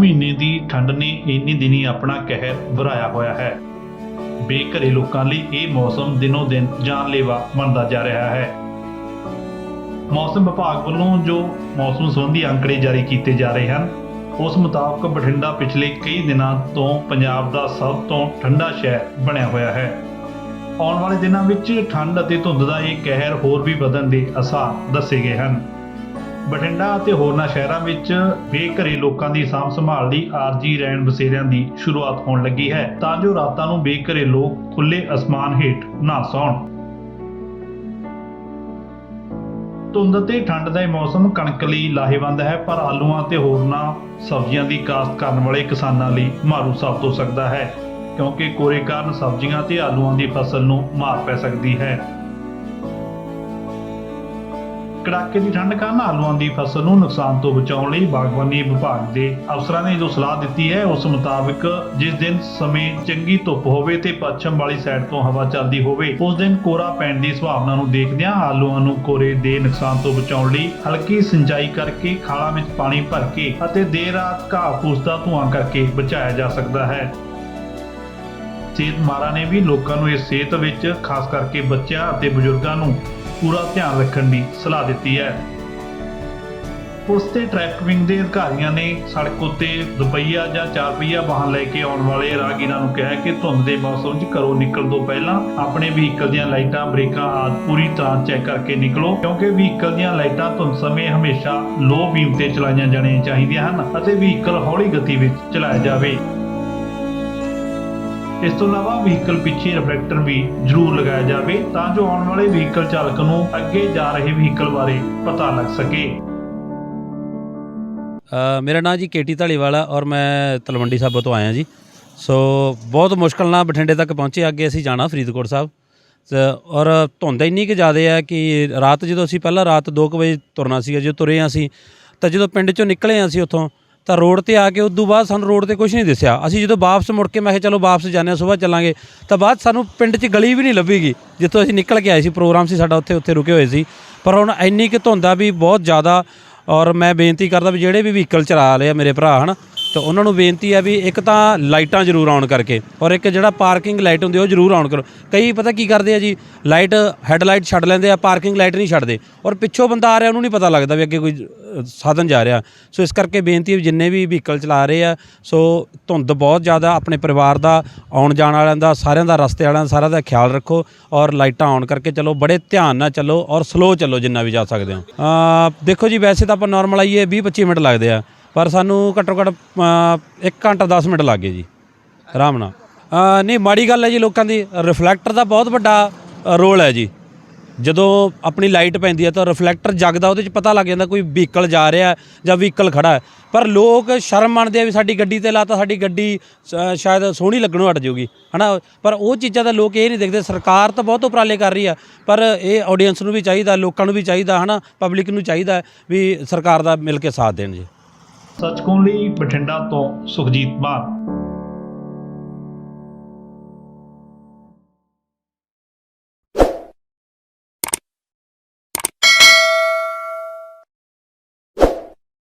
ਮਹੀਨੇ ਦੀ ਠੰਡ ਨੇ ਇੰਨੀ ਦਿਨੀ ਆਪਣਾ ਕਹਿਰ ਵਰਾਇਆ ਹੋਇਆ ਹੈ। ਬੇਘਰੇ ਲੋਕਾਂ ਲਈ ਇਹ ਮੌਸਮ ਦਿਨੋ ਦਿਨ ਜਾਨਲੇਵਾ ਬਣਦਾ ਜਾ ਰਿਹਾ ਹੈ। ਮੌਸਮ ਵਿਭਾਗ ਵੱਲੋਂ ਜੋ ਮੌਸਮ ਸੰਬੰਧੀ ਅੰਕੜੇ ਜਾਰੀ ਕੀਤੇ ਜਾ ਰਹੇ ਹਨ, ਉਸ ਮੁਤਾਬਕ ਬਠਿੰਡਾ ਪਿਛਲੇ ਕਈ ਦਿਨਾਂ ਤੋਂ ਪੰਜਾਬ ਦਾ ਸਭ ਤੋਂ ਠੰਡਾ ਸ਼ਹਿਰ ਬਣਿਆ ਹੋਇਆ ਹੈ। ਆਉਣ ਵਾਲੇ ਦਿਨਾਂ ਵਿੱਚ ਠੰਡ ਅਤੇ ਧੁੰਦ ਦਾ ਇਹ ਕਹਿਰ ਹੋਰ ਵੀ ਵਧਣ ਦੇ ਅਸਾਰ ਦੱਸੇ ਗਏ ਹਨ। ਬਠਿੰਡਾ ਅਤੇ ਹੋਰਨਾਂ ਸ਼ਹਿਰਾਂ ਵਿੱਚ ਬੇਘਰੇ ਲੋਕਾਂ ਦੀ ਸਾਂਭ ਸੰਭਾਲ ਲਈ ਆਰਜੀ ਰਹਿਣ ਬਸੇਰਿਆਂ ਦੀ ਸ਼ੁਰੂਆਤ ਹੋਣ ਲੱਗੀ ਹੈ। ਤਾਂ ਜੋ ਰਾਤਾਂ ਨੂੰ ਬੇਘਰੇ ਲੋਕ ਖੁੱਲੇ ਅਸਮਾਨ ਹੇਠ ਨਾ ਸੌਣ। ਧੁੰਦ ਅਤੇ ਠੰਡ ਦਾ ਇਹ ਮੌਸਮ ਕਣਕ ਲਈ ਲਾਹੇਵੰਦ ਹੈ, ਪਰ ਆਲੂਆਂ ਤੇ ਹੋਰਨਾਂ ਸਬਜ਼ੀਆਂ ਦੀ ਕਾਸ਼ਤ ਕਰਨ ਵਾਲੇ ਕਿਸਾਨਾਂ ਲਈ ਮਾਰੂ ਸਾਬਤ ਹੋ ਸਕਦਾ ਹੈ, ਕਿਉਂਕਿ ਕੋਰੇ ਕਾਰਨ ਸਬਜ਼ੀਆਂ ਤੇ ਆਲੂਆਂ ਦੀ ਫਸਲ ਨੂੰ ਮਾਰ ਪੈ ਸਕਦੀ ਹੈ। ਕੜਾਕੇ ਦੀ ਠੰਡ ਕਾਰਨ ਆਲੂਆਂ ਦੀ ਫਸਲ ਨੂੰ ਨੁਕਸਾਨ ਤੋਂ ਬਚਾਉਣ ਲਈ ਬਾਗਬਾਨੀ ਵਿਭਾਗ ਦੇ ਅਫਸਰਾਂ ਨੇ ਜੋ ਸਲਾਹ ਦਿੱਤੀ ਹੈ, ਉਸ ਮੁਤਾਬਕ ਜਿਸ ਦਿਨ ਸਮੇਂ ਚੰਗੀ ਧੁੱਪ ਹੋਵੇ ਤੇ ਪੱਛਮ ਵਾਲੀ ਸਾਈਡ ਤੋਂ ਹਵਾ ਚੱਲਦੀ ਹੋਵੇ, ਉਸ ਦਿਨ ਕੋਰਾ ਪੈਣ ਦੀ ਸੰਭਾਵਨਾ ਨੂੰ ਦੇਖਦਿਆਂ ਆਲੂਆਂ ਨੂੰ ਕੋਰੇ ਦੇ ਨੁਕਸਾਨ ਤੋਂ ਬਚਾਉਣ ਲਈ ਹਲਕੀ ਸਿੰਜਾਈ ਕਰਕੇ ਖਾਲਾਂ ਵਿੱਚ ਪਾਣੀ ਭਰ ਕੇ ਅਤੇ ਦੇਰ ਰਾਤ ਘਾਹ ਫੂਸ ਦਾ ਧੂਆਂ ਕਰਕੇ ਬਚਾਇਆ ਜਾ ਸਕਦਾ ਹੈ। ਸਿਹਤ ਮਾਰਾ ਨੇ ਵੀ ਲੋਕਾਂ ਨੂੰ ਇਸ ਸਿਹਤ ਵਿੱਚ ਖਾਸ ਕਰਕੇ ਬੱਚਿਆਂ ਅਤੇ ਬਜ਼ੁਰਗਾਂ ਨੂੰ ਪੂਰਾ ਧਿਆਨ ਰੱਖਣ ਦੀ ਸਲਾਹ ਦਿੱਤੀ ਹੈ। ਪੁਲਿਸ ਤੇ ਟ੍ਰੈਫਿਕ ਵਿੰਗ ਦੇ ਅਧਿਕਾਰੀਆਂ ਨੇ ਸੜਕ ਉੱਤੇ ਦੁਪਹੀਆ ਜਾਂ ਚਾਰ ਪਹੀਆ ਵਾਹਨ ਲੈ ਕੇ ਆਉਣ ਵਾਲੇ ਰਾਹਗੀਰਾਂ ਨੂੰ ਕਿਹਾ ਕਿ ਧੁੰਦ ਦੇ ਮੌਸਮ 'ਚ ਘਰੋਂ ਨਿਕਲਣ ਤੋਂ ਪਹਿਲਾਂ ਆਪਣੇ ਵਹੀਕਲ ਦੀਆਂ ਲਾਈਟਾਂ, ਬ੍ਰੇਕਾਂ ਆਦਿ ਪੂਰੀ ਤਰ੍ਹਾਂ ਚੈੱਕ ਕਰਕੇ ਨਿਕਲੋ, ਕਿਉਂਕਿ ਵਹੀਕਲ ਦੀਆਂ ਲਾਈਟਾਂ ਧੁੰਦ ਸਮੇਂ ਹਮੇਸ਼ਾ ਲੋ ਬੀਮ ਤੇ ਚਲਾਈਆਂ ਜਾਣੀਆਂ ਚਾਹੀਦੀਆਂ ਹਨ ਅਤੇ ਵਹੀਕਲ ਹੌਲੀ ਗਤੀ ਵਿੱਚ ਚਲਾਇਆ ਜਾਵੇ। ਇਸ ਤੋਂ ਇਲਾਵਾ ਵਹੀਕਲ ਪਿੱਛੇ ਰਿਫਲੈਕਟਰ ਵੀ ਜ਼ਰੂਰ ਲਗਾਇਆ ਜਾਵੇ ਤਾਂ ਜੋ ਆਉਣ ਵਾਲੇ ਵਹੀਕਲ ਚਾਲਕ ਨੂੰ ਅੱਗੇ ਜਾ ਰਹੇ ਵਹੀਕਲ ਬਾਰੇ ਪਤਾ ਲੱਗ ਸਕੇ। ਮੇਰਾ ਨਾਮ ਜੀ ਕੇਟੀ ਢਾਲੀਵਾਲ ਆ ਔਰ ਮੈਂ ਤਲਵੰਡੀ ਸਾਬੋ ਤੋਂ ਆਇਆ ਜੀ। ਸੋ ਬਹੁਤ ਮੁਸ਼ਕਲ ਨਾਲ ਬਠਿੰਡੇ ਤੱਕ ਪਹੁੰਚੇ, ਅੱਗੇ ਅਸੀਂ ਜਾਣਾ ਫਰੀਦਕੋਟ ਸਾਹਿਬ। ਔਰ ਧੁੰਦ ਇੰਨੀ ਕਿ ਜ਼ਿਆਦਾ ਹੈ ਕਿ ਰਾਤ ਜਦੋਂ ਅਸੀਂ ਪਹਿਲਾਂ ਰਾਤ 2 ਵਜੇ ਤੁਰਨਾ ਸੀਗਾ, ਜਦੋਂ ਤੁਰੇ ਹਾਂ ਅਸੀਂ, ਤਾਂ ਜਦੋਂ ਪਿੰਡ ਚੋਂ ਨਿਕਲੇ ਹਾਂ ਅਸੀਂ ਉੱਥੋਂ ਤਾਂ ਰੋਡ ਤੇ ਆ ਕੇ ਉਦੋਂ ਬਾਅਦ ਸਾਨੂੰ ਰੋਡ ਤੇ ਕੁਝ ਨਹੀਂ ਦਿਸਿਆ। ਅਸੀਂ ਜਦੋਂ ਵਾਪਸ ਮੁੜ ਕੇ ਮੈਂ ਕਿਹਾ, ਚਲੋ ਵਾਪਸ ਜਾਂਦੇ ਹਾਂ ਸਵੇਰ ਚੱਲਾਂਗੇ। ਤਾਂ ਬਾਅਦ ਸਾਨੂੰ ਪਿੰਡ 'ਚ ਗਲੀ ਵੀ ਨਹੀਂ ਲੱਭੀਗੀ, ਜਿੱਥੋਂ ਅਸੀਂ ਨਿਕਲ ਕੇ ਆਏ ਸੀ। ਪ੍ਰੋਗਰਾਮ ਸੀ ਸਾਡਾ, ਉੱਥੇ ਉੱਥੇ ਰੁਕੇ ਹੋਏ ਸੀ। ਪਰ ਹੁਣ ਇੰਨੀ ਕਿ ਧੁੰਦਾ ਵੀ ਬਹੁਤ ਜ਼ਿਆਦਾ ਔਰ ਮੈਂ ਬੇਨਤੀ ਕਰਦਾ ਵੀ ਜਿਹੜੇ ਵੀ ਵਹੀਕਲ ਚਲਾ ਰਹੇ ਆ ਮੇਰੇ ਭਰਾ, ਹਨ ਤਾਂ ਉਹਨਾਂ ਨੂੰ ਬੇਨਤੀ ਹੈ ਵੀ ਇੱਕ ਤਾਂ ਲਾਈਟਾਂ ਜ਼ਰੂਰ ਆਨ ਕਰਕੇ ਔਰ ਇੱਕ ਜਿਹੜਾ ਪਾਰਕਿੰਗ ਲਾਈਟ ਹੁੰਦੀ ਉਹ ਜ਼ਰੂਰ ਆਨ ਕਰੋ। ਕਈ ਪਤਾ ਕੀ ਕਰਦੇ ਆ ਜੀ, ਲਾਈਟ, ਹੈਡਲਾਈਟ ਛੱਡ ਲੈਂਦੇ ਆ, ਪਾਰਕਿੰਗ ਲਾਈਟ ਨਹੀਂ ਛੱਡਦੇ। ਔਰ ਪਿੱਛੋਂ ਬੰਦਾ ਆ ਰਿਹਾ, ਉਹਨੂੰ ਨਹੀਂ ਪਤਾ ਲੱਗਦਾ ਵੀ ਅੱਗੇ ਕੋਈ ਸਾਧਨ ਜਾ ਰਿਹਾ। ਸੋ ਇਸ ਕਰਕੇ ਬੇਨਤੀ ਹੈ ਵੀ ਜਿੰਨੇ ਵੀ ਵਹੀਕਲ ਚਲਾ ਰਹੇ ਆ, ਸੋ ਧੁੰਦ ਬਹੁਤ ਜ਼ਿਆਦਾ ਆਪਣੇ ਪਰਿਵਾਰ ਦਾ, ਆਉਣ ਜਾਣ ਵਾਲਿਆਂ ਦਾ, ਸਾਰਿਆਂ ਦਾ, ਰਸਤੇ ਵਾਲਿਆਂ ਦਾ, ਸਾਰਿਆਂ ਦਾ ਖਿਆਲ ਰੱਖੋ ਔਰ ਲਾਈਟਾਂ ਆਨ ਕਰਕੇ ਚਲੋ, ਬੜੇ ਧਿਆਨ ਨਾਲ ਚੱਲੋ ਔਰ ਸਲੋ ਚੱਲੋ ਜਿੰਨਾ ਵੀ ਜਾ ਸਕਦੇ ਹੋ। ਦੇਖੋ ਜੀ, ਵੈਸੇ ਤਾਂ ਆਪਾਂ ਨਾਰਮਲ ਆਈਏ 20 25 ਮਿੰਟ ਲੱਗਦੇ ਆ। ਪਰ ਸਾਨੂੰ ਘੱਟੋ ਘੱਟ 1 ਘੰਟਾ 10 ਮਿੰਟ ਲੱਗ ਗਏ ਜੀ ਆਰਾਮ ਨਾਲ। ਅ, ਨਹੀਂ ਮਾੜੀ ਗੱਲ ਹੈ ਜੀ ਲੋਕਾਂ ਦੀ ਰਿਫਲੈਕਟਰ ਦਾ ਬਹੁਤ ਵੱਡਾ ਅ, ਰੋਲ ਹੈ ਜੀ। ਜਦੋਂ ਆਪਣੀ ਲਾਈਟ ਪੈਂਦੀ ਹੈ ਤਾਂ ਰਿਫਲੈਕਟਰ ਜਗਦਾ ਉਹਦੇ 'ਚ ਪਤਾ ਲੱਗ ਜਾਂਦਾ ਕੋਈ ਵਹੀਕਲ ਜਾ ਰਿਹਾ ਹੈ ਜਾਂ ਵਹੀਕਲ ਖੜਾ ਹੈ। ਪਰ ਲੋਕ ਸ਼ਰਮ ਮੰਨਦੇ ਆ ਵੀ ਸਾਡੀ ਗੱਡੀ ਤੇ ਲਾਤਾ ਸਾਡੀ ਗੱਡੀ ਸ਼- ਸ਼ਾਇਦ ਸੋਹਣੀ ਲੱਗਣੋਂ ਹਟ ਜਾਊਗੀ ਹਨਾ? ਪਰ ਉਹ ਚੀਜ਼ਾਂ ਦਾ ਲੋਕ ਇਹ ਨਹੀਂ ਦੇਖਦੇ ਸਰਕਾਰ ਤਾਂ ਬਹੁਤ ਉਪਰਾਲੇ ਕਰ ਰਹੀ ਆ ਪਰ ਇਹ ਆਡੀਅנס ਨੂੰ ਵੀ ਚਾਹੀਦਾ ਲੋਕਾਂ ਨੂੰ ਵੀ ਚਾਹੀਦਾ ਹਨਾ? ਪਬਲਿਕ ਨੂੰ ਚਾਹੀਦਾ ਵੀ ਸਰਕਾਰ ਦਾ ਮਿਲ ਕੇ ਸਾਥ ਦੇਣ ਜੀ। ਸੱਚਕੋਨ ਲਈ ਬਠਿੰਡਾ ਤੋਂ ਸੁਖਜੀਤ ਮਾਨ